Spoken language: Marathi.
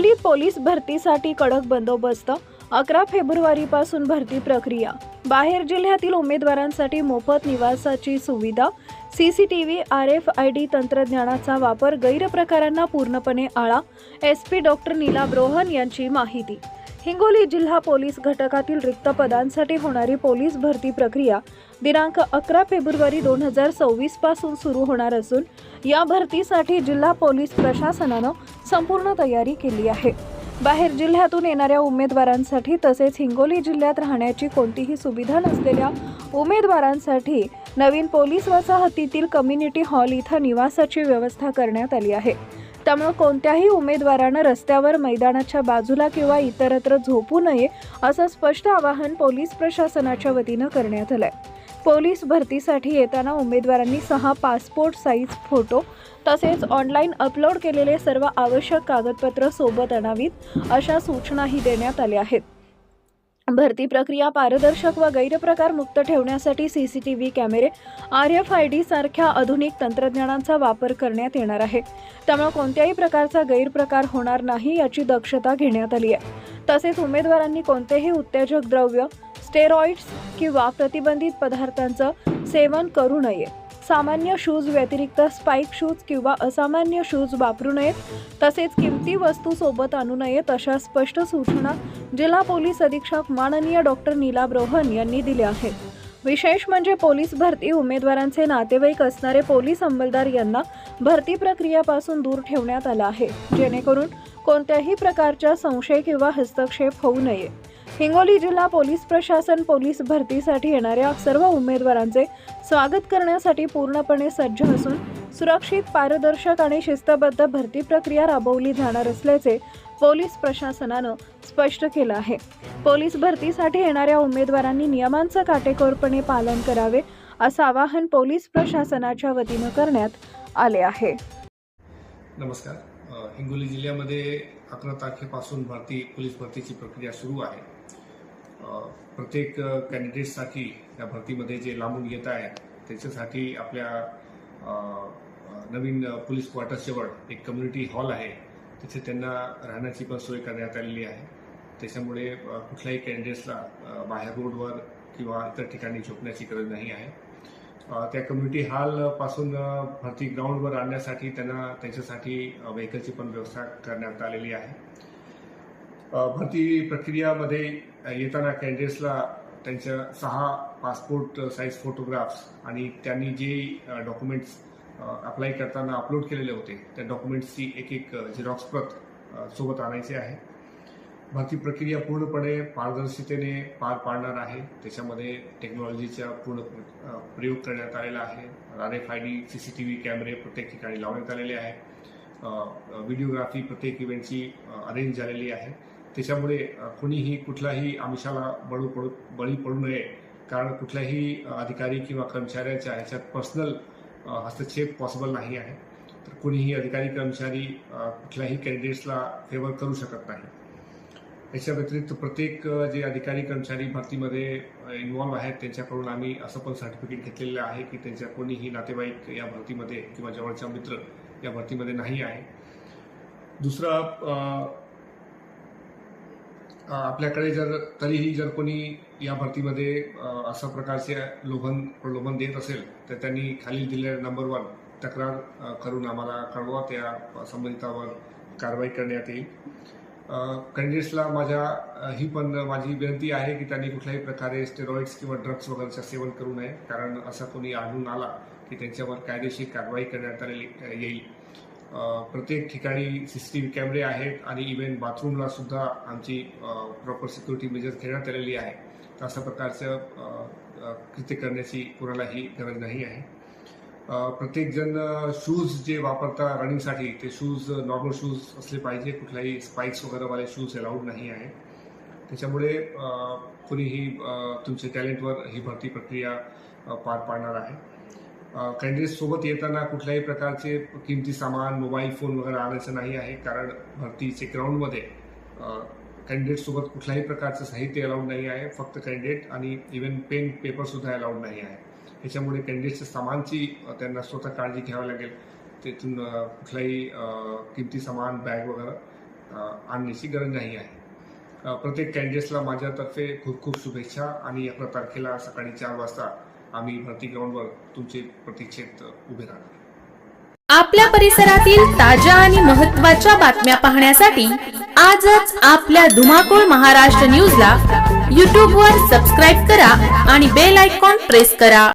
हिंगोलीत पोलीस भरतीसाठी कडक बंदोबस्त अकरा फेब्रुवारीपासून भरती प्रक्रिया. बाहेर जिल्ह्यातील उमेदवारांसाठी मोफत निवासाची सुविधा C C T V R F I D तंत्रज्ञानाचा वापर गैरप्रकारांना पूर्णपणे आळा S P doctor Neela Brohan यांची माहिती. हिंगोली जिल्हा पोलीस घटकातील रिक्त पदांसाठी होणारी पोलीस भरती प्रक्रिया दिनांक अकरा फेब्रुवारी दोन हजार सव्वीसपासून सुरू होणार असून या भरतीसाठी जिल्हा पोलीस प्रशासनानं संपूर्ण तयारी केली आहे. बाहेर जिल्ह्यातून येणाऱ्या उमेदवारांसाठी तसेच हिंगोली जिल्ह्यात राहण्याची कोणतीही सुविधा नसलेल्या उमेदवारांसाठी नवीन पोलीस वसाहतीतील कम्युनिटी हॉल इथं निवासाची व्यवस्था करण्यात आली आहे. त्यामुळे कोणत्याही उमेदवारानं रस्त्यावर मैदानाच्या बाजूला किंवा इतरत्र झोपू नये असं स्पष्ट आवाहन पोलीस प्रशासनाच्या वतीनं करण्यात आलंय. पोलीस भरतीसाठी येताना उमेदवारांनी सहा पासपोर्ट साईज फोटो तसेच ऑनलाईन अपलोड केलेले सर्व आवश्यक कागदपत्र सोबत आणावीत अशा सूचनाही देण्यात आल्या आहेत. भरती प्रक्रिया पारदर्शक व गैरप्रकार मुक्त ठेवण्यासाठी C C T V cameras R F I D सारख्या आधुनिक तंत्रज्ञानाचा वापर करण्यात येणार आहे. त्यामुळे कोणत्याही प्रकारचा गैरप्रकार होणार नाही याची दक्षता घेण्यात आली आहे. तसेच उमेदवारांनी कोणतेही उत्तेजक द्रव्य स्टेरॉइड्स किंवा प्रतिबंधित पदार्थांचं सेवन करू नये. सामान्य शूज व्यतिरिक्त स्पाईक शूज किंवा असामान्य शूज वापरू नयेत. तसेच किमती वस्तू सोबत आणू नयेत अशा स्पष्ट सूचना जिल्हा पोलीस अधीक्षक माननीय डॉक्टर नीलाब रोहन यांनी दिल्या आहेत. विशेष म्हणजे पोलीस भरती उमेदवारांचे नातेवाईक असणारे पोलीस अंमलदार यांना भरती प्रक्रियेपासून दूर ठेवण्यात आला आहे. जेणेकरून कोणत्याही प्रकारचा संशय किंवा हस्तक्षेप होऊ नये. हिंगोली जिल्हा पोलीस प्रशासन पोलीस भरतीसाठी येणाऱ्या सर्व उमेदवारांचे स्वागत करण्यासाठी पूर्णपणे सज्ज असून सुरक्षित पारदर्शक आणि शिस्तबद्ध भरती प्रक्रिया राबवली जाणार असल्याचे पोलीस प्रशासनानं स्पष्ट केलं आहे. पोलीस भरतीसाठी येणाऱ्या उमेदवारांनी नियमांचं काटेकोरपणे पालन करावे असं आवाहन पोलीस प्रशासनाच्या वतीनं करण्यात आले आहे. नमस्कार. हिंगोली जिल्ह्यामध्ये अकरा तारखेपासून भरती पोलीस भरतीची प्रक्रिया सुरू आहे. प्रत्येक कॅन्डिडेटसाठी या भरतीमध्ये जे लांबून येत आहेत त्याच्यासाठी आपल्या नवीन पोलीस क्वार्टर्सजवळ एक कम्युनिटी हॉल आहे. तिथे त्यांना राहण्याची पण सोय करण्यात आलेली आहे. त्याच्यामुळे कुठल्याही कॅन्डिडेट्सला बाहेर रोडवर किंवा इतर ठिकाणी झोपण्याची गरज नाही आहे. त्या कम्युनिटी हॉलपासून भरती ग्राउंडवर आणण्यासाठी त्यांना त्यांच्यासाठी व्हेकलची पण व्यवस्था करण्यात आलेली आहे. भरती प्रक्रियामध्ये येताना कॅन्डिडेट्सला त्यांच्या सहा पासपोर्ट साईज फोटोग्राफ्स आणि त्यांनी जे डॉक्युमेंट्स अप्लाय करताना अपलोड केलेले होते त्या डॉक्युमेंट्सची एक एक झेरॉक्स प्रत सोबत आणायची आहे. भरती प्रक्रिया पूर्णपणे पारदर्शकतेने पार पाडणार आहे. त्याच्यामध्ये टेक्नॉलॉजीचा पूर्ण प्रयोग करण्यात आलेला आहे. R F I D C C T V cameras प्रत्येक ठिकाणी लावण्यात आलेले आहे. व्हिडिओग्राफी प्रत्येक इव्हेंटची अरेंज झालेली आहे. त्याच्यामुळे कुणीही कुठलाही आमिषाला बळू पडू बळी पडू नये. कारण कुठल्याही अधिकारी किंवा कर्मचाऱ्याच्या ह्याच्यात पर्सनल हस्तक्षेप पॉसिबल नाही आहे. तर कुणीही अधिकारी कर्मचारी कुठल्याही कॅन्डिडेट्सला फेवर करू शकत नाही. याच्या व्यतिरिक्त प्रत्येक जे अधिकारी कर्मचारी भरतीमध्ये इन्व्हॉल्व्ह आहेत त्यांच्याकडून आम्ही असं पण सर्टिफिकेट घेतलेलं आहे की त्यांच्या कोणीही नातेवाईक या भरतीमध्ये किंवा जवळचा मित्र या भरतीमध्ये नाही आहे. दुसरं आपल्याकडे जर तरीही जर कोणी या भरतीमध्ये अशा प्रकारचे लोभन प्रलोभन देत असेल तर त्यांनी खाली दिलेल्या नंबरवर तक्रार करून आम्हाला कळवा त्या संबंधितावर कारवाई करण्यात येईल. कॅन्डिडेट्सला माझ्या ही पण माझी विनंती आहे की त्यांनी कुठल्याही प्रकारे स्टेरॉइड्स किंवा ड्रग्स वगैरेचं सेवन करू नये कारण असा कोणी आढळून आला की त्यांच्यावर कायदेशीर कारवाई करण्यात आलेली येईल. प्रत्येक ठिकाणी सीसीटीव्ही कॅमेरे आहेत आणि इव्हन बाथरूमला सुद्धा आमची प्रॉपर सिक्युरिटी मेजर्स घेण्यात आलेली आहे. तर अशा प्रकारचं कृत्य करण्याची कोणालाही गरज नाही आहे. प्रत्येकजण शूज जे वापरता रनिंगसाठी ते शूज नॉर्मल शूज असले पाहिजे. कुठलाही स्पाइक्स वगैरेवाले शूज अलाउड नाही आहे. त्याच्यामुळे कुणीही तुमच्या टॅलेंटवर ही भरती प्रक्रिया पार पाडणार आहे. कॅन्डिडेट सोबत येताना कुठल्याही प्रकारचे किमती सामान मोबाईल फोन वगैरे आणायचं नाही आहे कारण भरतीचे ग्राउंडमध्ये कॅन्डिडेट सोबत कुठल्याही प्रकारचं साहित्य अलाउड नाही आहे फक्त कॅन्डिडेट आणि इवन पेन पेपर सुद्धा अलाउड नाही आहे. याच्यामुळे कॅन्डिडेटच्या सामानची त्यांना स्वतः काळजी घ्यावी लागेल. तिथून कुठलाही किमती सामान बॅग वगैरे आणण्याची गरज नाही आहे. प्रत्येक कॅन्डिडेट्सला माझ्यातर्फे खूप खूप शुभेच्छा आणि अकरा तारखेला सकाळी चार वाजता आम्ही भरती ग्राउंडवर तुमचे प्रतीक्षेत उभे राहणार. आपल्या परिसरातील ताज्या आणि महत्त्वाच्या बातम्या पाहण्यासाठी आजच आपल्या धुमाकूळ महाराष्ट्र न्यूजला यूट्यूबवर सबस्क्राईब करा आणि बेल आयकॉन प्रेस करा.